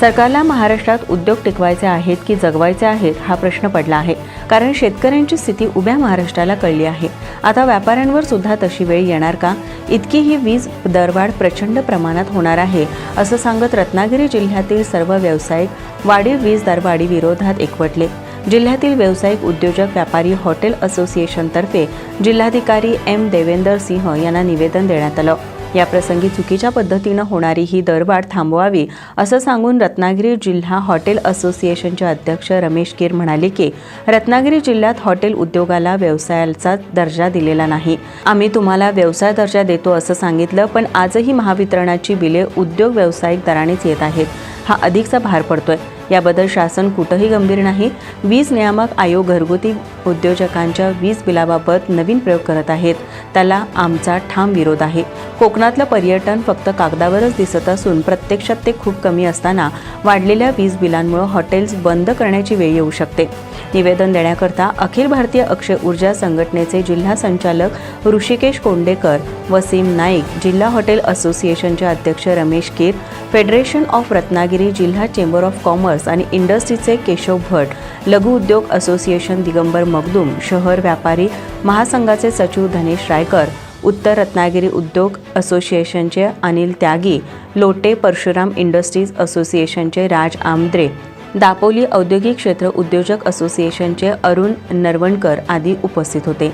सरकारला महाराष्ट्रात उद्योग टिकवायचे आहेत की जगवायचे आहेत हा प्रश्न पडला आहे. कारण शेतकऱ्यांची स्थिती उभ्या महाराष्ट्राला कळली आहे. आता व्यापाऱ्यांवर सुद्धा तशी वेळ येणार का? इतकी ही वीज दरवाढ प्रचंड प्रमाणात होणार आहे असं सांगत रत्नागिरी जिल्ह्यातील सर्व व्यावसायिक वाढीव वीज दरवाढी विरोधात एकवटले. जिल्ह्यातील व्यावसायिक उद्योजक व्यापारी हॉटेल असोसिएशनतर्फे जिल्हाधिकारी एम देवेंदर सिंह यांना निवेदन देण्यात आलं. याप्रसंगी चुकीच्या पद्धतीनं होणारी ही दरवाढ थांबवावी असं सांगून रत्नागिरी जिल्हा हॉटेल असोसिएशनचे अध्यक्ष रमेश कीर म्हणाले की रत्नागिरी जिल्ह्यात हॉटेल उद्योगाला व्यवसायाचा दर्जा दिलेला नाही. आम्ही तुम्हाला व्यवसाय दर्जा देतो असं सांगितलं पण आजही महावितरणाची बिले उद्योग व्यावसायिक दरानेच येत आहेत. हा अधिकचा भार पडतोय. याबद्दल शासन कुठंही गंभीर नाही. वीज नियामक आयोग घरगुती उद्योजकांच्या वीज बिलाबाबत नवीन प्रयोग करत आहेत. त्याला आमचा ठाम विरोध आहे. कोकणातलं पर्यटन फक्त कागदावरच दिसत असून प्रत्यक्षात ते खूप कमी असताना वाढलेल्या वीज बिलांमुळे हॉटेल्स बंद करण्याची वेळ येऊ शकते. निवेदन देण्याकरता अखिल भारतीय अक्षय ऊर्जा संघटनेचे जिल्हा संचालक ऋषिकेश कोंडेकर वसीम नाईक जिल्हा हॉटेल असोसिएशनचे अध्यक्ष रमेश कीर फेडरेशन ऑफ रत्नागिरी जिल्हा चेंबर ऑफ कॉमर्स आणि इंडस्ट्रीचे केशव भट लघु उद्योग असोसिएशन दिगंबर मगदूम शहर व्यापारी महासंघाचे सचिव धनेश रायकर उत्तर रत्नागिरी उद्योग असोसिएशनचे अनिल त्यागी लोटे परशुराम इंडस्ट्रीज असोसिएशनचे राज आमद्रे दापोली औद्योगिक क्षेत्र उद्योजक असोसिएशनचे अरुण नरवणकर आदी उपस्थित होते.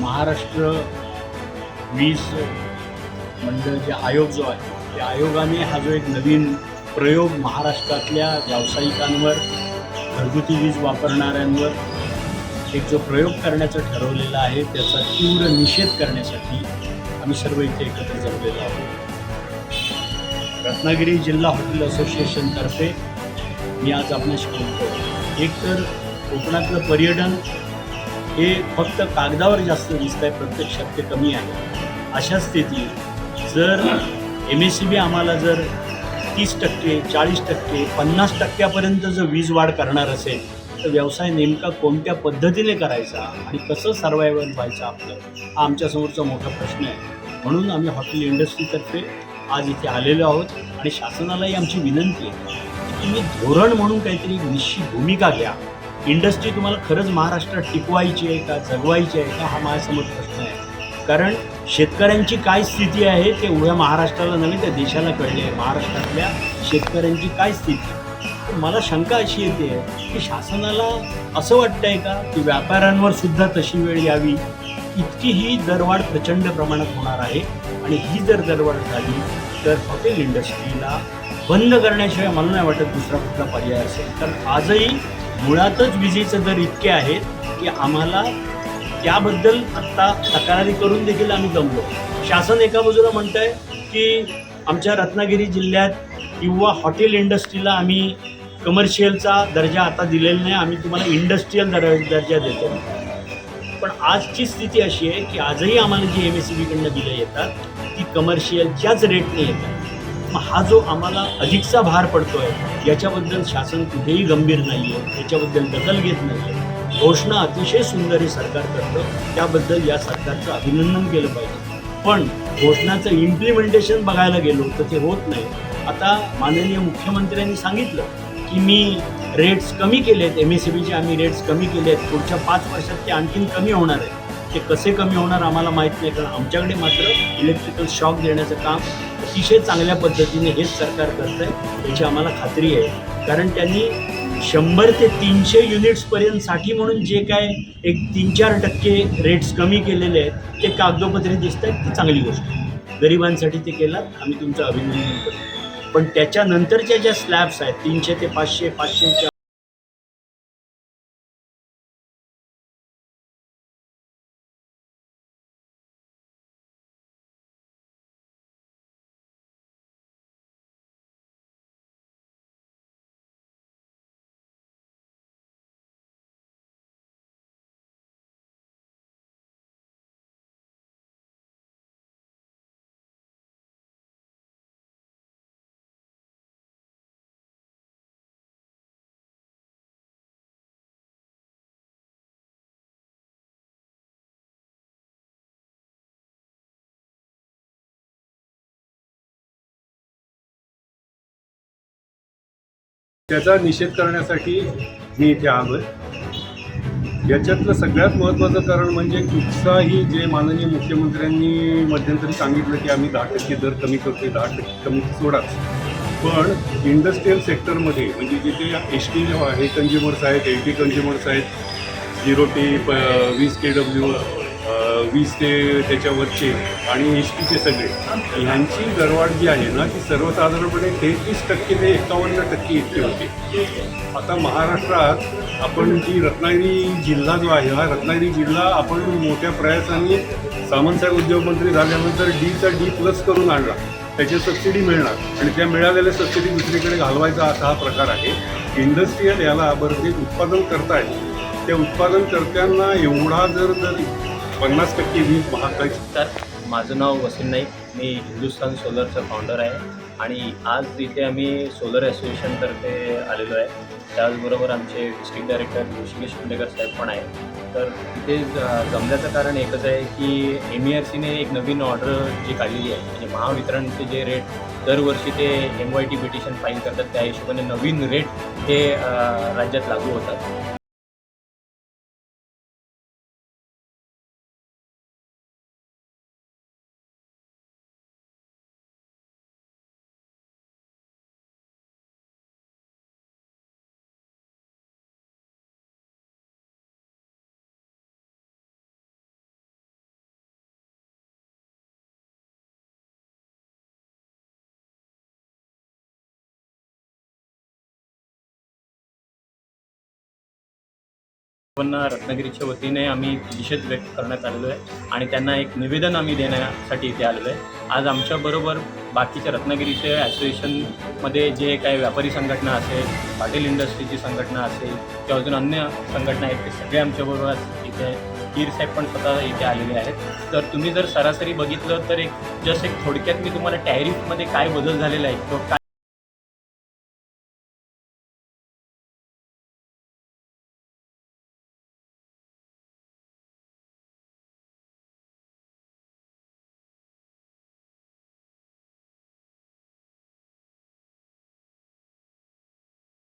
महाराष्ट्र वीज मंडळ जे आयोग जो आहे त्या आयोगाने हा जो एक नवीन प्रयोग महाराष्ट्रातल्या व्यावसायिकांवर घरगुती वीज वापरणाऱ्यांवर एक जो प्रयोग करण्याचं ठरवलेला आहे त्याचा तीव्र निषेध करण्यासाठी आम्ही सर्व इथे एकत्र जमलेलो आहोत. रत्नागिरी जिल्हा हॉटेल असोसिएशनतर्फे मी आज आपल्याशी बोलतो. एक तर कोकणातलं पर्यटन हे फक्त कागदावर जास्त दिसत आहे प्रत्यक्षात ते कमी आहे. अशा स्थितीत जर एम एस सी बी आम्हाला जर तीस टक्के चाळीस टक्के पन्नास टक्क्यापर्यंत जर वीज वाढ करणार असेल तर व्यवसाय नेमका कोणत्या पद्धतीने करायचा आणि कसं सर्वायवल व्हायचं आपलं? हा आमच्यासमोरचा मोठा प्रश्न आहे. म्हणून आम्ही हॉटेल इंडस्ट्रीतर्फे आज इथे आलेलो आहोत आणि शासनालाही आमची विनंती आहे की तुम्ही धोरण म्हणून काहीतरी एक निश्चित भूमिका घ्या. इंडस्ट्री तुम्हाला खरंच महाराष्ट्रात टिकवायची आहे का जगवायची आहे का हा माझ्यासमोर प्रश्न आहे. कारण शेतकऱ्यांची काय स्थिती आहे ते उभ्या महाराष्ट्राला नव्हे त्या देशाला कळले आहे. महाराष्ट्रातल्या शेतकऱ्यांची काय स्थिती मला शंका अशी येते की शासनाला असं वाटतंय का की व्यापाऱ्यांवर सुद्धा तशी वेळ यावी? इतकी ही दरवाढ प्रचंड प्रमाणात होणार आहे आणि ही जर दरवाढ झाली तर हॉटेल इंडस्ट्रीला बंद करण्याशिवाय मला नाही वाटत दुसरा कुठला पर्याय असेल. तर आजही मुळातच विजेचे दर इतके आहेत की आम्हाला त्याबद्दल आत्ता तक्रारी करून देखील आम्ही जमलो शासन एका बाजूला म्हणत आहे की आमच्या रत्नागिरी जिल्ह्यात किंवा हॉटेल इंडस्ट्रीला आम्ही कमर्शियलचा दर्जा आता दिलेला नाही आम्ही तुम्हाला इंडस्ट्रीयल दर दर्जा देतो. पण आजची स्थिती अशी आहे की आजही आम्हाला जी एम एस सी बीकडनं बिलं येतात ती कमर्शियलच्याच रेटने येतात. मग हा जो आम्हाला अधिकचा भार पडतो आहे याच्याबद्दल शासन कुठेही गंभीर नाही आहे याच्याबद्दल दखल घेत नाही आहे घोषणा अतिशय सुंदर हे सरकार करतं. त्याबद्दल या सरकारचं अभिनंदन केलं पाहिजे. पण घोषणाचं इम्प्लिमेंटेशन बघायला गेलो तर ते होत नाही. आता माननीय मुख्यमंत्र्यांनी सांगितलं की मी रेट्स कमी केलेत एम एस सी बीचे आम्ही रेट्स कमी केले आहेत पुढच्या पाच वर्षात ते आणखीन कमी होणार आहे ते कसे कमी होणार आम्हाला माहीत नाही कारण आमच्याकडे मात्र इलेक्ट्रिकल शॉक देण्याचं काम अतिशय चांगल्या पद्धतीने हेच सरकार करतं आहे याची आम्हाला खात्री आहे. कारण त्यांनी शंभर ते तीनशे युनिट्सपर्यंतसाठी म्हणून जे काय एक तीन चार टक्के रेट्स कमी केलेले आहेत ते कागदोपत्रे दिसत आहेत ती चांगली गोष्ट आहे. गरिबांसाठी ते केलं आम्ही तुमचं अभिनंदन करतो. पण त्याच्यानंतरच्या ज्या स्लॅब्स आहेत तीनशे ते पाचशे पाचशेच्या त्याचा निषेध करण्यासाठी मी इथे आलो आहे याच्यातलं सगळ्यात महत्त्वाचं कारण म्हणजे कुठचाही जे माननीय मुख्यमंत्र्यांनी मध्यंतरी सांगितलं की आम्ही दहा टक्के दर कमी करतो दहा टक्के कमी सोडाच पण इंडस्ट्रीयल सेक्टरमध्ये म्हणजे जिथे एस टी आहे कंझ्युमर्स आहेत एल टी कंझ्युमर्स आहेत झिरो टी प वीस के डब्ल्यू वीस ते त्याच्यावरचे आणि एस टीचे सगळे. ह्यांची दरवाढ जी आहे ना ती सर्वसाधारणपणे तेहतीस टक्के ते एकावन्न टक्के इतके होते. आता महाराष्ट्रात आपण जी रत्नागिरी जिल्हा जो आहे हा रत्नागिरी जिल्हा आपण मोठ्या प्रयासाने सामंतसाहेब उद्योगमंत्री झाल्यानंतर डीचा डी प्लस करून आणला. त्याची सबसिडी मिळणार. आणि त्या मिळालेल्या सबसिडी दुसरीकडे घालवायचा असा हा प्रकार आहे. इंडस्ट्रीयल याला बरं जे उत्पादन करतायत. त्या उत्पादनकर्त्यांना एवढा जर जर पन्नास टक्के वीज महाग तर माझं नाव वसीम नाईक. मी हिंदुस्थान सोलरचा फाउंडर आहे. आणि आज इथे आम्ही सोलर असोसिएशनतर्फे आलेलो आहे. त्याचबरोबर आमचे डिस्ट्रिक्ट डायरेक्टर ऋषिकेश कुंडेकर साहेब पण आहे तर तिथे जमल्याचं कारण एकच आहे की एम ई आर सीने एक नवीन ऑर्डर जी काढलेली आहे. म्हणजे महावितरणचे जे रेट दरवर्षी ते M Y T petition file करतात त्या हिशोबाने नवीन रेट हे राज्यात लागू होतात. पण रत्नागिरीच्या वतीने आम्ही निषेध व्यक्त करण्यात आलेलो आहे आणि त्यांना एक निवेदन आम्ही देण्यासाठी इथे आलेलो आहे. आज आमच्याबरोबर बाकीच्या रत्नागिरीचे ॲसोसिएशनमध्ये जे काही व्यापारी संघटना असेल पाटील इंडस्ट्रीची संघटना असेल किंवा अजून अन्य संघटना आहेत ते सगळे आमच्याबरोबर आज इथे कीर साहेब पण स्वतः इथे आलेले आहेत. तर तुम्ही जर सरासरी बघितलं तर एक जस्ट एक थोडक्यात मी तुम्हाला टॅरिफमध्ये काय बदल झालेला आहे किंवा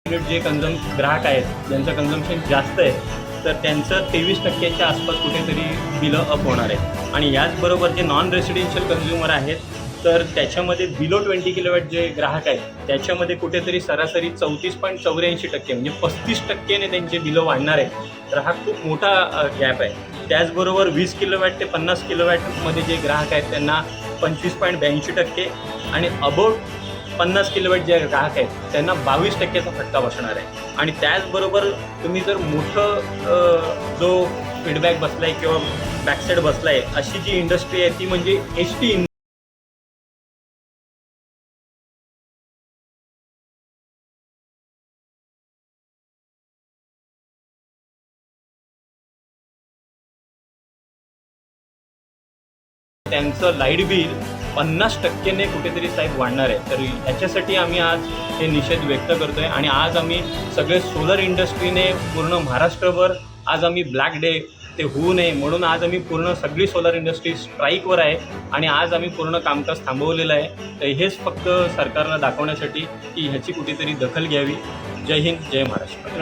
जे कन्झम ग्राहक आहेत ज्यांचं कन्झम्पशन जास्त आहे तर त्यांचं तेवीस टक्क्याच्या आसपास कुठेतरी बिलं अप होणार आहे. आणि याचबरोबर जे नॉन रेसिडेन्शियल कन्झ्युमर आहेत तर त्याच्यामध्ये बिलो ट्वेंटी किलोवॅट जे ग्राहक आहेत त्याच्यामध्ये कुठेतरी सरासरी चौतीस पॉईंट चौऱ्याऐंशी टक्के म्हणजे पस्तीस टक्क्याने त्यांचे बिलं वाढणार आहे. तर हा खूप मोठा गॅप आहे. त्याचबरोबर वीस किलोवॅट ते पन्नास किलोवॅटमध्ये जे ग्राहक आहेत त्यांना पंचवीस पॉईंट ब्याऐंशी टक्के आणि अबाउट पन्नास किलोवॅट जे ग्राहक आहेत त्यांना बावीस टक्क्याचा फटका बसणार आहे. आणि त्याचबरोबर तुम्ही जर मोठं जो फीडबॅक बसलाय किंवा बॅकसाईड बसलाय अशी जी इंडस्ट्री आहे ती म्हणजे एच टी त्यांचं लाइट बिल पन्नास टक्क्याने कुठेतरी साहेब वाढणार आहे. तर याच्यासाठी आम्ही आज हे निषेध व्यक्त करतो आहे आणि आज आम्ही सगळे सोलर इंडस्ट्रीने पूर्ण महाराष्ट्रभर आज आम्ही ब्लॅक डे ते होऊ नये म्हणून आज आम्ही पूर्ण सगळी सोलर इंडस्ट्री स्ट्राईकवर आहे आणि आज आम्ही पूर्ण कामकाज थांबवलेलं आहे. तर हेच फक्त सरकारला दाखवण्यासाठी की ह्याची कुठेतरी दखल घ्यावी. जय हिंद जय महाराष्ट्र.